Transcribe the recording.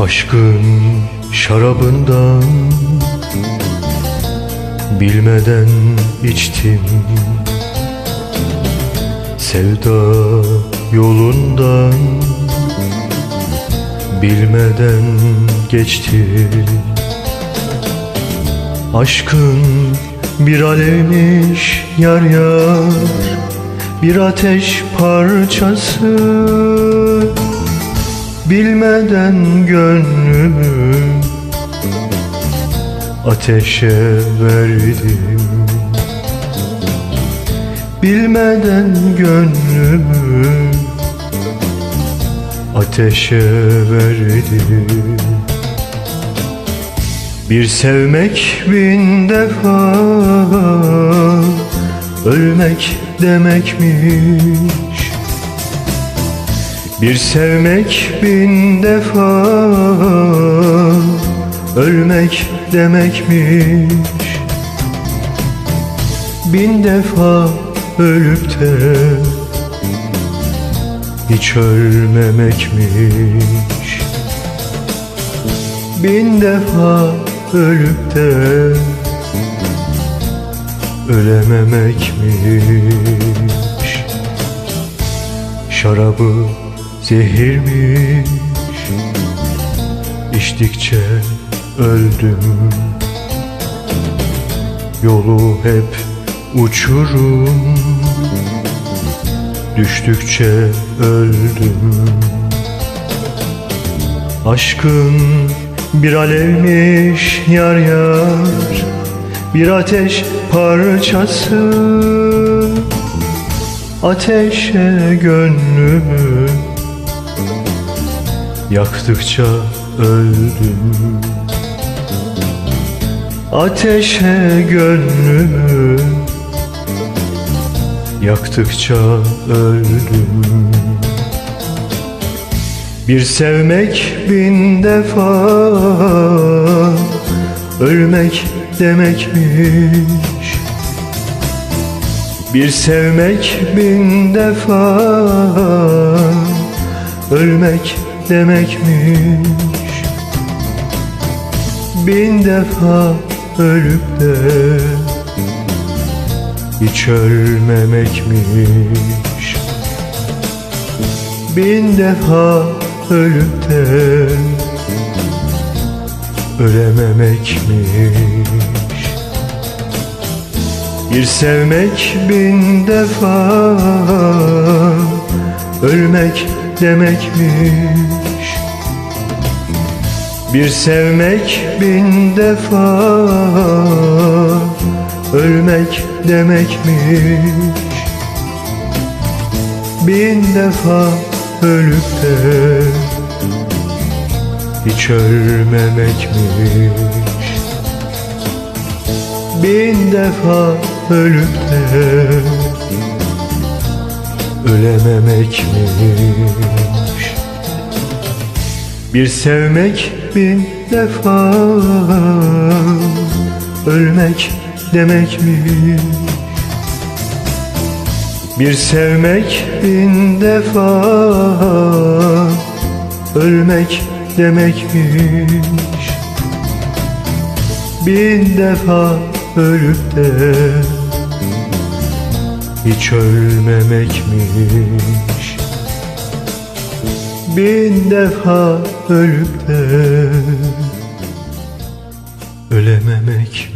Aşkın şarabından Bilmeden içtim. Sevda yolundan Bilmeden geçtim Aşkın bir alevmiş yar yar Bir ateş parçası Bilmeden gönlümü Ateşe verdim. Bilmeden gönlümü Ateşe verdim. Bir sevmek bin defa Ölmek demekmiş Bir sevmek bin defa Ölmek demekmiş. Bin defa ölüp de Hiç ölmemekmiş. Bin defa ölüp de ölememekmiş. Şarabı zehirmiş İçtikçe öldüm. Yolu hep uçurum Düştükçe öldüm. Aşkın bir alevmiş yar yar Bir ateş parçası. Ateşe gönlümü Yaktıkça öldüm. Ateşe gönlümü. Yaktıkça öldüm. Bir sevmek bin defa. Ölmek demekmiş. Bir sevmek bin defa. Ölmek demekmiş. Bin defa ölüp de Hiç ölmemekmiş. Bin defa ölüp de ölememekmiş. Bir sevmek bin defa ölmek demekmiş Bir sevmek bin defa ölmek demekmiş. Bin defa ölüp de hiç ölmemekmiş. Bin defa ölüp de ölememekmiş Bir sevmek bin defa ölmek demekmiş bir sevmek bin defa Ölmek demekmiş Bin defa ölüp de Hiç ölmemekmiş. Bin defa ölüp de Ölememekmiş